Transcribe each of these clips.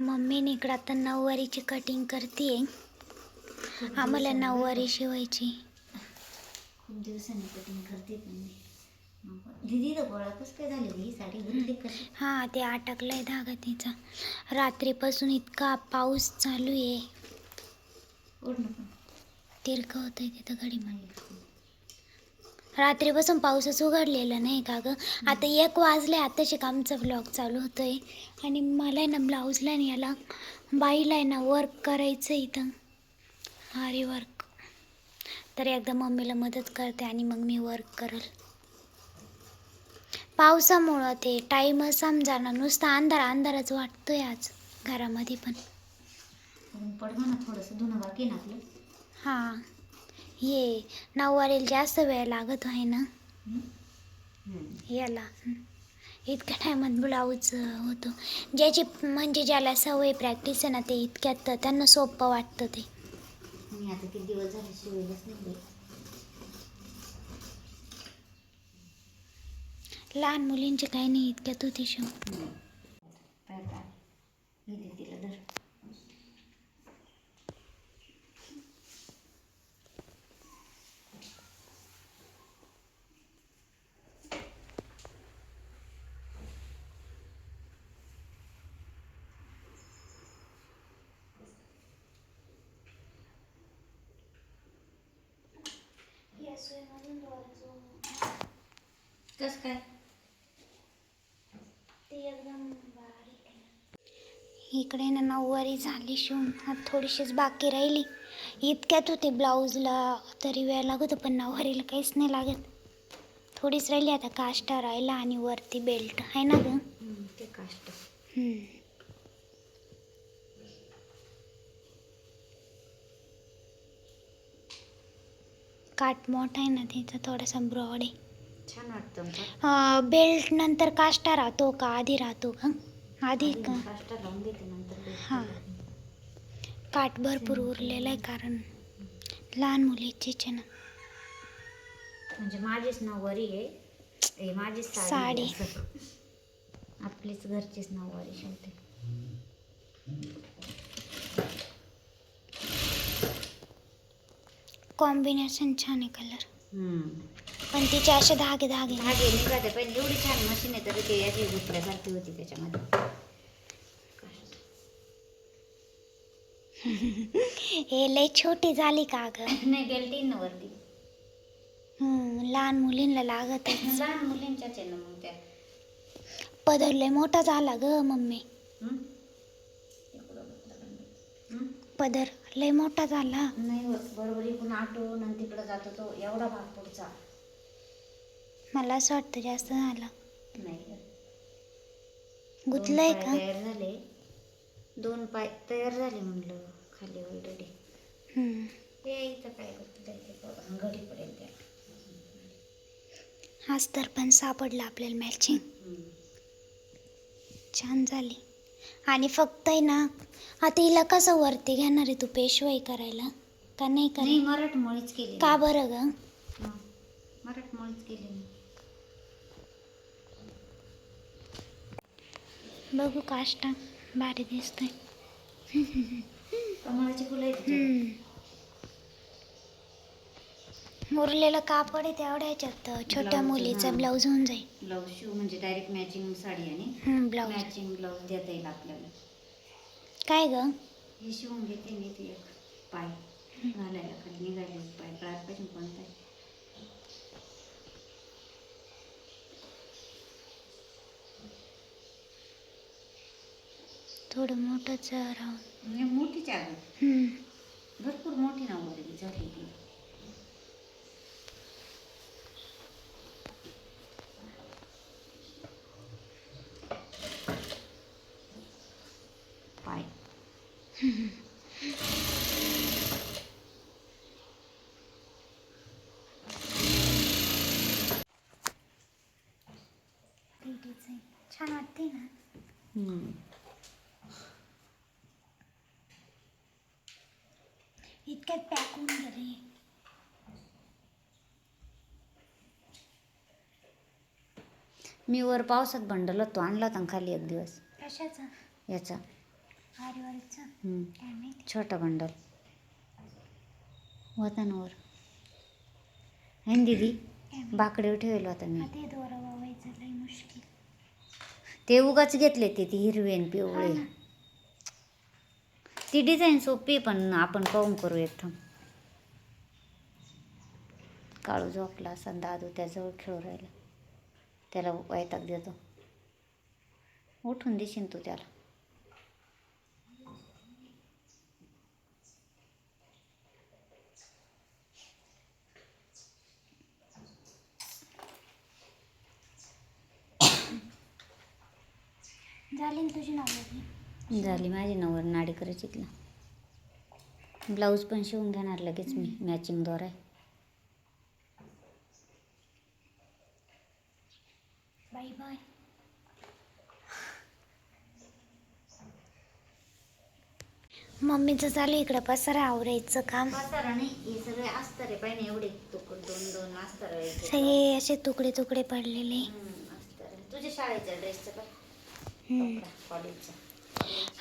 मम्मीने इकडं आता नऊवारीची कटिंग करते आम्हाला नऊवारी शिवायची. खूप दिवसांनी कटिंग करते पण मी. मग दिदी तर गोळा कसं काय झाली ही साडी घेतली कशी हां ते अटकलाय धागा तिचा रात्रीपासून इतका पाऊस चालू आहे. तिरकं होतंय तिथं घडी म्हणली रात्रीपासून पाऊसच उघडलेला नाही का गं? आता एक वाजले आताशी आमचा ब्लॉग चालू होतोय. आणि मला आहे ना ब्लाऊजला आणि याला बाईला आहे ना वर्क करायचं आहे इथं. आरी वर्क तर एकदा मम्मीला मदत करते आणि मग मी वर्क करल. पावसामुळं ते टाईमच समजाना नुसता अंधार अंधारच वाटतोय आज घरामध्ये पण. पडलं ना थोडंसं धुणं बाकी आहे ना आपलं. हां. ये नऊवारीला जास्त वेळ लागत आहे ना? याला. हं. इतक्या टायमात ब्लाऊज होतो. ज्याची म्हणजे ज्याला सवय प्रॅक्टिस आहे ना ते इतक्यात त्यांना सोपं वाटतं ते. मी आता किती दिवस झाले शिवायलाच नाही बाई. लहान मुलींचे काही नाही इतक्यात होती शिव. तिला धर. कस काय? इकडे ना नऊवारी झाली शिवून. आता थोडीशीच बाकी राहिली. इतक्यात होते ब्लाऊजला. तरी वेळ लागतो पण नऊवारीला काहीच नाही लागत. थोडीच राहिली आता काष्टा राहिला आणि वरती बेल्ट आहे ना गं? हम्म, ते काष्ट. काट मोठा आहे ना तिचा थोडासा ब्रॉड आहे. छान वाटतं अं, बेल्ट नंतर काष्टा राहतो का? आधी राहतो का? आधी का? काष्ट लावून घेते नंतर ते. हां. काठ भरपूर उरलेलं आहे कारण लहान मुलीचीच आहे ना. म्हणजे माझीच नऊवारी आहे. ए, माझीच साडी. आहे. आपलीच घरचीच नऊवारी शिवते. कॉम्बिनेशन छान आहे कलर. पण तिचे असे धागे धागे धागे निघाते पहिले एवढी छान मशीन आहे तरी ते याची गुतल्यासारखी होती त्याच्यामध्ये. हे लय छोटी झाली का ग? नाही बेल्ट येईन ना वरती लहान मुलींना लागत लहान मुलींच्याच आहे ना मग त्या. पदर लय मोठा झाला ग मम्मी? पदर. लय मोठा झाला. नाही होत. बरोबर इकडून आटून आणि तिकडं जातो तो. एवढा भाग पुढचा. मला असं वाटतं जास्त झाला. नाही गुतलंय दोन का? तयार झाले. दोन पाय तयार झाले म्हणलं. खाली ऑलरेडी हम्म. हे इथं काय करतं ते बघा, घडी पडेल त्या आज तर पण सापडला आपल्याला मॅचिंग छान झाली. आणि फक्त आहे ना आता हिला कसं वरती घेणार आहे तू? पेशवाई करायला? का नाही नाही करायला मराठमोळीच केली का बरं ग? मराठमोळीच केली मी. बघू काष्टा भारी दिसतोय. कमळाची फुलं आहेत. हम्म. उरलेलं कापड आहे तेवढ्या ह्याच्यात. छोट्या मुलीचा हां. ब्लाऊज होऊन जाईल. ब्लाऊज शिव म्हणजे डायरेक्ट मॅचिंग साडी आणि ब्लाऊज मॅचिंग ब्लाऊज देता येईल आपल्याला. काय ग? हे शिवून घेते मी ते एक पाय. घालायला खाली निघाले पाय. गळ्यात पाहिजे कोणता? थोडं मोठंच राहून. म्हणजे मोठीच आहे. भरपूर मोठी नव्वरी झाली ती पाय आहे. छान वाटते ना? इतक्यात पॅक होऊन गेले. मी वर पावसात बंडल होतो आणला होता ना खाली एक दिवस. कशाचा? याचा. आरीवरचं हम्म. काय माहिती? छोटा बंडल. होता ना वर है ना दीदी. बाकडेवर ठेवलं होता मी. आता हे दोरा वावायचं लई मुश्किल. ते उगाच घेतले ते ती हिरवे आणि पिवळे. ती डिझाईन सोपी पण आपण पाहून करू एकदम काळू झोपला असा दादू त्याजवळ खेळू राहिला. त्याला वैताग देतो. उठून देशील तू त्याला. झाली ना तुझी नवरी? झाली माझी नवर नाडी करायची तिला ब्लाऊज पण शिवून घेणार लगेच मी मॅचिंग दोरा आहे. बाय बाय मम्मीचं चालू इकडं पसारा आवरायचं काम. हे सगळे असे तुकडे तुकडे पडलेले. तुझ्या शाळेच्या ड्रेसचं कॉलेजचा.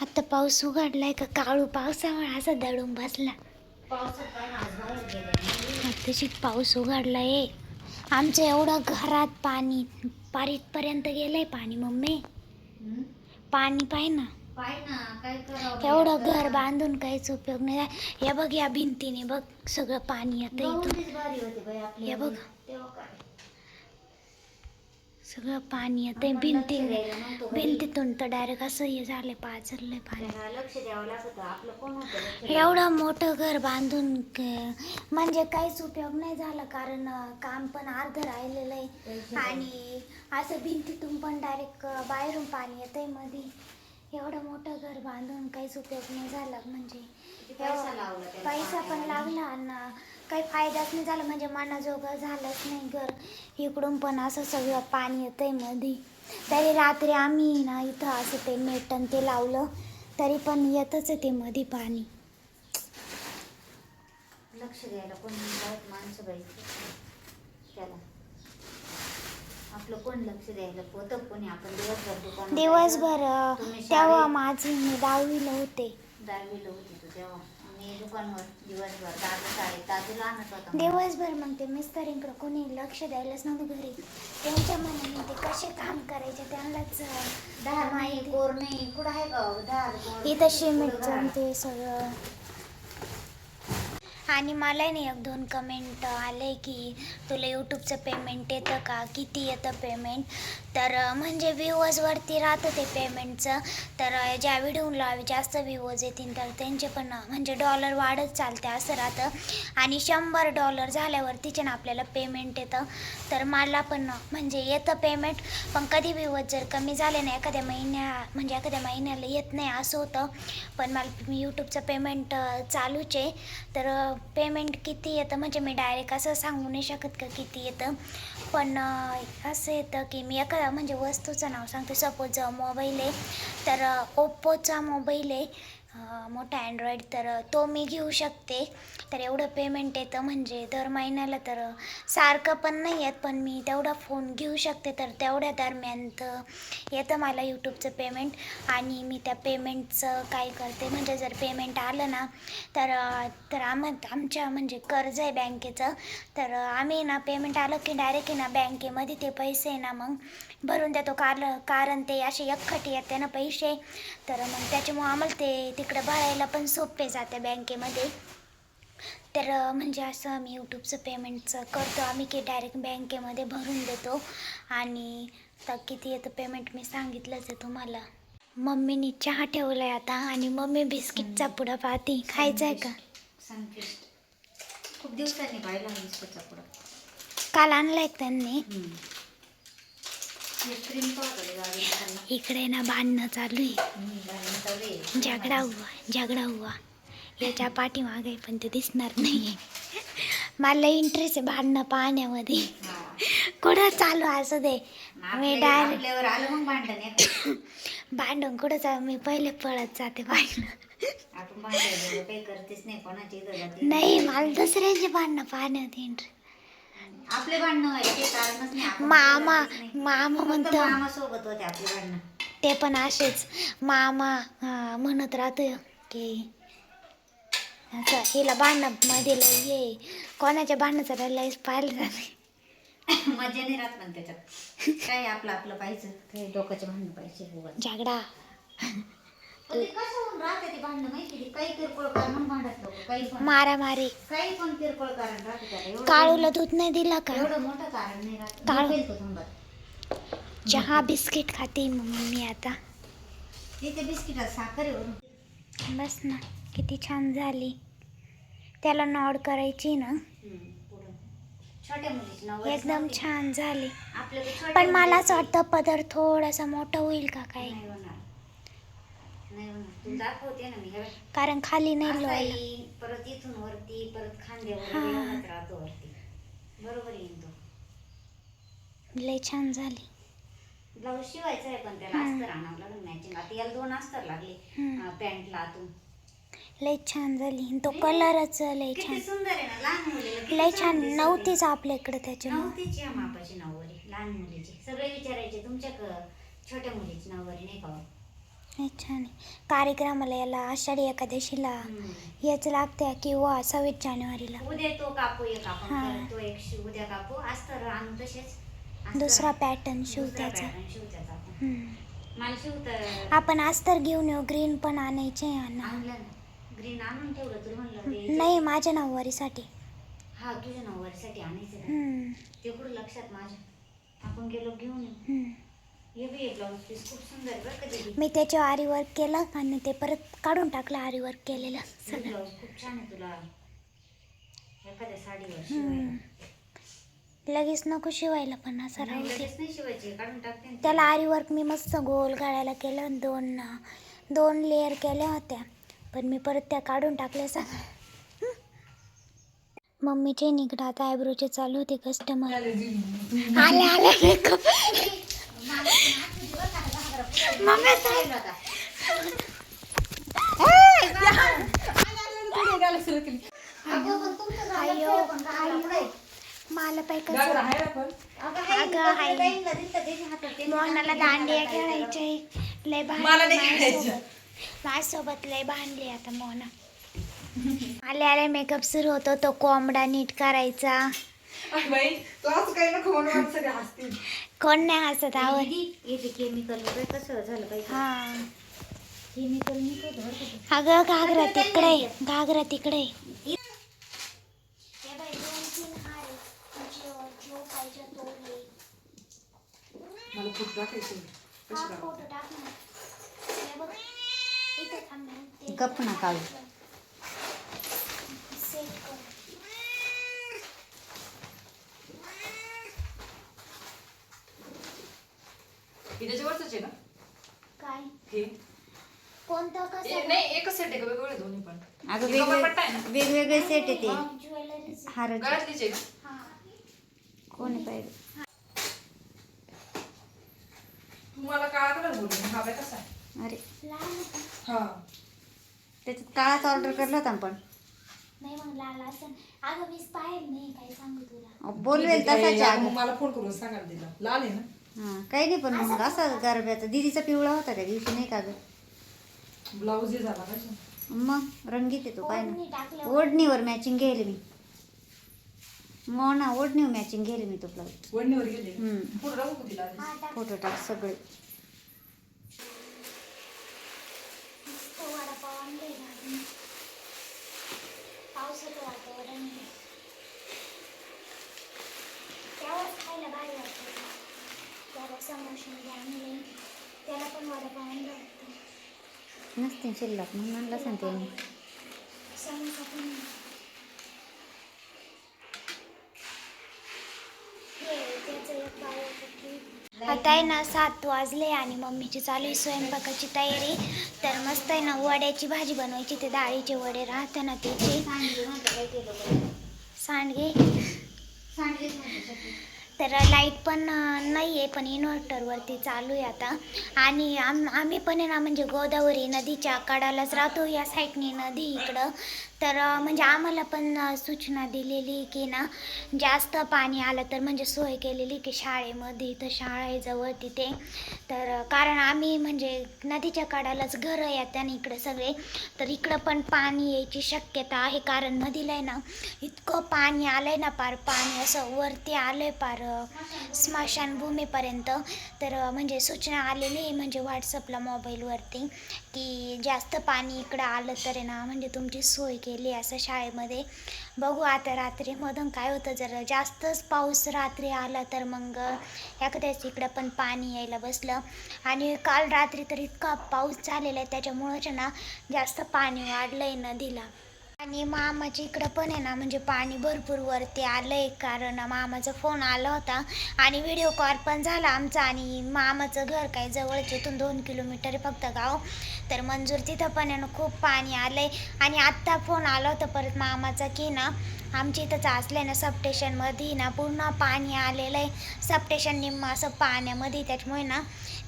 आता पाऊस उघडलाय का? काळू पावसामुळे असा दडून बसला. आताशी पाऊस उघडलाय. आमचं एवढं घरात पाणी पारीतपर्यंत गेलंय पाणी मम्मी? पाणी पाय ना. एवढं घर बांधून काहीच उपयोग नाही. या बघ या भिंतीने बघ सगळं पाणी येतं इथं गवंडीच भारी होती बाई आपली हे बघ. सगळं पाणी आपण भिंती. भिंतीतून तर डायरेक्ट असं हे झालंय पाझरलंय पाणी. एवढं मोठं घर बांधून क- म्हणजे काहीच उपयोग नाही झाला कारण काम पण अर्ध राहिलेलं आहे. आणि असं भिंतीतून पण डायरेक्ट बाहेरून पाणी येतंयमध्ये एवढं मोठं घर बांधून काहीच उपयोग नाही झाला म्हणजे पैसा पण. लागला आणि काही फायदाच नाही झाला. म्हणजे मनाजोगं झालंच नाही घर. इकडून पण असं सगळं पाणी येतंयमध्ये तरी रात्री आम्ही ना इथं असं ते नेटन ते लावलं तरी पण येतच आहे ते मध्ये पाणी. लक्ष द्यायला कोण माणसं बाई. त्याला. आपलं कोण लक्ष द्यायला? होतं कोणी? आपण दिवसभर दिवसभर तेव्हा माझी मी दहावीला होते. दहावीला होती तू तेव्हा. मी दुकानवर दिवसभर दादू शाळेत दादू लहानच होता दिवसभर मग ते मिस्टरींकडे कोणी लक्ष द्यायलाच नव्हतं घरी त्यांच्या मनाने ते कसे काम करायचे त्यांनाच दहा नाही. कोर नाही कुठं आहे का दहा? इथं? ते सगळं आणि मला नाही एक दोन कमेंट आले की तुला यूट्यूबचं पेमेंट येतं का किती येतं पेमेंट तर म्हणजे व्ह्यूवर्सवरती राहतं ते पेमेंटचं तर ज्या व्हिडिओला जास्त व्ह्यूवर्स येतील तर त्यांचे पण म्हणजे डॉलर वाढत चालते असं राहतं. आणि शंभर डॉलर झाल्यावरतीचे ना आपल्याला पेमेंट येतं. तर मला पण म्हणजे येतं पेमेंट पण कधी व्ह्यूवर्स जर कमी झाले ना एखाद्या महिन्या म्हणजे एखाद्या महिन्याला येत नाही असं होतं. पण मला यूट्यूबचं पेमेंट चालूच आहे. तर पेमेंट किती येतं म्हणजे मी डायरेक्ट असं सांगू नाही शकत का किती येतं. पण असं येतं की मी एका म्हणजे वस्तूचं नाव सांगते. सपोज मोबाईल आहे. तर ओप्पोचा मोबाईल आहे. मोठा अँड्रॉईड तर तो मी घेऊ शकते. तर एवढं पेमेंट येतं म्हणजे दर महिन्याला तर सारखं पण नाही येत पण मी तेवढा फोन घेऊ शकते. तर तेवढ्या दरम्यान तर येतं मला यूट्यूबचं पेमेंट आणि मी त्या पेमेंटचं काय करते म्हणजे जर पेमेंट आलं ना तर तर आम आमच्या म्हणजे कर्ज आहे बँकेचं. तर आम्ही ना पेमेंट आलं की डायरेक्ट ना बँकेमध्ये ते पैसे ना मग भरून देतो. कार कारण ते असे एकखटी येते ना पैसे. तर मग त्याच्यामुळं आम्हाला ते तिकडं भरायला पण सोपे जाते बँकेमध्ये. तर म्हणजे असं आम्ही यूट्यूबचं पेमेंटचं करतो. आम्ही की डायरेक्ट बँकेमध्ये भरून देतो. आणि आता किती येतं पेमेंट मी सांगितलंच आहे तुम्हाला. मम्मीनी चहा ठेवला आहे आता आणि मम्मी बिस्किटचा पुडा पाहते. खायचा आहे का खूप दिवसांनी पाहिला मी बिस्किटचा पुडा. काल आणलाय का त्यांनी हे क्रीम पावडर गावी खाल्ला इकडे ना भांडणं चालू आहे. झगडा हुआ झगडा हुआ. याच्या पाठीमागे पण ते दिसणार नाही मला इंटरेस्ट आहे भांडणं पाहण्यामध्ये. कुठं चालू असं दे. मी डायरेक्ट आपल्यावर आलं मग भांडण कुठं चालू? मी पहिले पळत जाते भांडणं. नाही मला दुसऱ्यांचे भांडणं पाहण्यात इंटरेस्ट आपले भांडणं व्हायचे कारणच नाही आपण मामा नाही. मामा फक्त म्हणतो. मामा सोबत होते आपले भांडणं. ते पण असेच. मामा अं, म्हणत राहतो की असं हिला भांडणामध्ये लय ये कोणाच्या भांडणाचं लय पाहिलं जाते मजा नाही राहत पण त्याच्यात. काय आपलं आपलं पाहिजे. काही डोक्याचे भांडणं पाहिजे उगाच. झगडा. मारामारी. काळूला दूध नाही दिला का? काळू. चहा बिस्किट खाते मम्मी आता. बस ना किती छान झाली. त्याला नॉड करायची ना. एकदम छान झाली. पण मला असं वाटतं पदर थोडासा मोठा होईल का काय नाही होणार नाही होणार तू दाखवते ना मी हे बघ. कारण खाली नाही असा लोळलं येईन, परत इथून वरती परत खांद्यावर हा. वेळात राहतो वरती बरोबर येईन तो लय छान झाली ब्लाऊज शिवायचा आहे पण त्याला हम्म. अस्तर आणावं लागेल मॅचिंग आता याला दोन अस्तर लागले हम्म. पॅन्टला आतून लय छान झाली तो कलरच लय किती छान सुंदर आहे ना लहान मुलीला किती लय छान. नव्हतीच आपल्याकडे त्याच्यामुळे नव्हतीच या मापाची नऊवारी लहान मुलीची सगळे विचारायचे तुमच्या क- छोट्या मुलीची नऊवारी नाही का हो? लय छान आहे कार्यक्रमाला याला आषाढी एकादशीला हम्म. याच लागते किंवा सव्वीस जानेवारीला उद्या तो कापू एक आपण हा. परत तो एक शिव उद्या कापू अस्तर आणू तसेच अस्तर दुसरा. पॅटर्न शिव दुसरा त्याचा pattern शिव त्याचा आपण. हम्म. मला शिवत आपण अस्तर घेऊन येऊ ग्रीन पण आणायचे यांना आणलं ना ग्रीन आणून ठेवलं तुला म्हणलं ते- नाही माझ्या नऊवारीसाठी हा तुझ्या आणायचं ना. हम्म. ते कुठं लक्षात माझ्या आपण गेलो घेऊन येऊ हम्म. मी त्याच्यावर आरी वर्क केलं आणि ते परत काढून टाकलं आरी वर्क केलेलं सगळं. लगेच नको शिवायला पण असं राहू त्याला आरी वर्क मी मस्त गोल गाळ्याला केलं दोन दोन लेअर केल्या होत्या. पण मी परत त्या काढून टाकल्या सगळ्या. मम्मीचे निघतात आयब्रोचे चालू होते कस्टमर आले आले. मला मोहनाला दांडिया खेळायचे लय मला नाही भांडली माझ्यासोबत लय भांडली आता मोहना. आले आले मेकअप सुरू होतो तो कोंबडा नीट करायचा. बाई तू असं काही नको म्हणून मला सगळे हसतील. कोण नाही हसत आवर दीदी, हे केमिकल वगैरे कसं झालं पाहिजे हा. केमिकल निघत. अगं घागरा तिकडे घागरा तिकडे मला खूप टाकायचं कशी राहते? गप्प ना काढू. हे त्याच्यावरच आहे ना काय हे कोणतं ए, कसं नाही एकच सेट आहे का वेगवेगळे दोन्ही पण अगं हे कमर पट्टा आहे वेगवेगळे ना वेगवेगळे सेट आहे ते ज्वेलरी हाराचे गळ्यातलीच आहे का? कोण पाहिजे तुम्हाला काळा कलर हा बाय कसा आहे? अरे. हा. त्याच्यात काळाच ऑर्डर करला होता आपण. नाही मग लाल असं अगं मीच पाहिलं नाही काय सांगू तुला. बोलवेल तसाच या, मग मला फोन करून सांगायला दिला लाल आहे ना? हा काही नाही पण मग असं गरब्याचा. दिदीचा पिवळा होता त्या दिवशी नाही का ग ब्लाऊज हे झाला का मग रंगीत आहे तो काय ना ओढणीवर मॅचिंग घ्यायला मी. मग ना ओढणीवर मॅचिंग घ्यायला मी तो ब्लाऊज हा टाक. फोटो टाक सगळे. त्याला पण वडापाव होतं नसते शिल्लक म्हणून आणलं सांगते मी आता आहे ना सात वाजले आणि मम्मीची चालू आहे स्वयंपाकाची तयारी. तर मस्त आहे ना वड्याची भाजी बनवायची ते डाळीचे वडे राहते ना त्याचे. सांडगे. तर लाइट पण नाही आहे पण इन्व्हर्टरवरती चालू आहे आता. आणि आम आम्ही पण आहे ना म्हणजे गोदावरी नदीच्या कडालाच राहतो या साईडनी नदी इकडं. तर म्हणजे आम्हाला पण सूचना दिलेली की ना जास्त पाणी आलं तर म्हणजे सोय केलेली की शाळेमध्ये इथं शाळा आहे जवळ तिथे. तर कारण आम्ही म्हणजे नदीच्या कडालाच घरं येतात आणि इकडे सगळे. तर इकडं पण पाणी यायची शक्यता आहे कारण नदीला आहे ना इतकं पाणी आलं आहे ना पार पाणी असं वरती आलं आहे पार स्मशानभूमीपर्यंत. तर म्हणजे सूचना आलेली आहे म्हणजे व्हॉट्सअपला मोबाईलवरती की जास्त पाणी इकडं आलं तर आहे ना म्हणजे तुमची सोय केली असं शाळेमध्ये. बघू आता रात्रीमधून काय होतं जर जास्तच पाऊस रात्री आला तर मग एखाद्याच इकडं पण पाणी यायला बसलं. आणि काल रात्री तर इतका पाऊस झालेला आहे त्याच्यामुळंच ना जास्त पाणी वाढलं आहे नदीला. आणि मामाच्या इकडं पण आहे ना म्हणजे पाणी भरपूर वरती आलं आहे कारण मामाचा फोन आला होता आणि व्हिडिओ कॉल पण झाला आमचा आणि मामाचं घर काय जवळच इथून दोन किलोमीटर फक्त गाव. तर मंजूर तिथं पण आहे ना खूप पाणी आलं आहे आणि आत्ता फोन आला होता परत मामाचा की ना आमच्या इथं चाचलं आहे ना सबस्टेशनमध्ये ना पूर्ण पाणी आलेलं आहे. सबस्टेशन निम्मा असं पाण्यामध्ये त्याच्यामुळे ना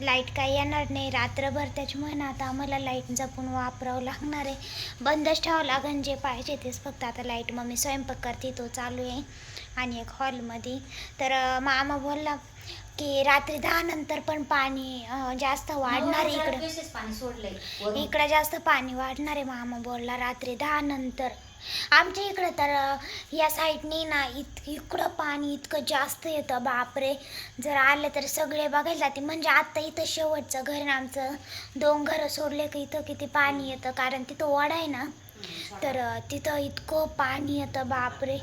लाइट काही येणार नाही. रात्रभर त्याच्यामुळे ना आता आम्हाला लाइट जपून वापरावं लागणार आहे. बंदच ठेवावं लागेल जे पाहिजे तेच. फक्त आता लाइट मम्मी स्वयंपाक करते तो चालू आहे. आणि एक हॉलमध्ये. तर मामा बोलला की रात्री दहा नंतर पण पाणी जास्त वाढणार आहे इकडं. इकडं जास्त पाणी वाढणार आहे मामा बोलला. रात्री दहा नंतर. आमच्या इकडं तर या साईडने ना इत इकडं पाणी इतकं जास्त येतं बापरे. जर आलं तर सगळे बघायला जाते म्हणजे आत्ता इथं शेवटचं घर ना आमचं. दोन घरं सोडले की इथं किती पाणी येतं. कारण तिथं ओढा आहे ना. तर तिथं इतकं पाणी येतं बापरे.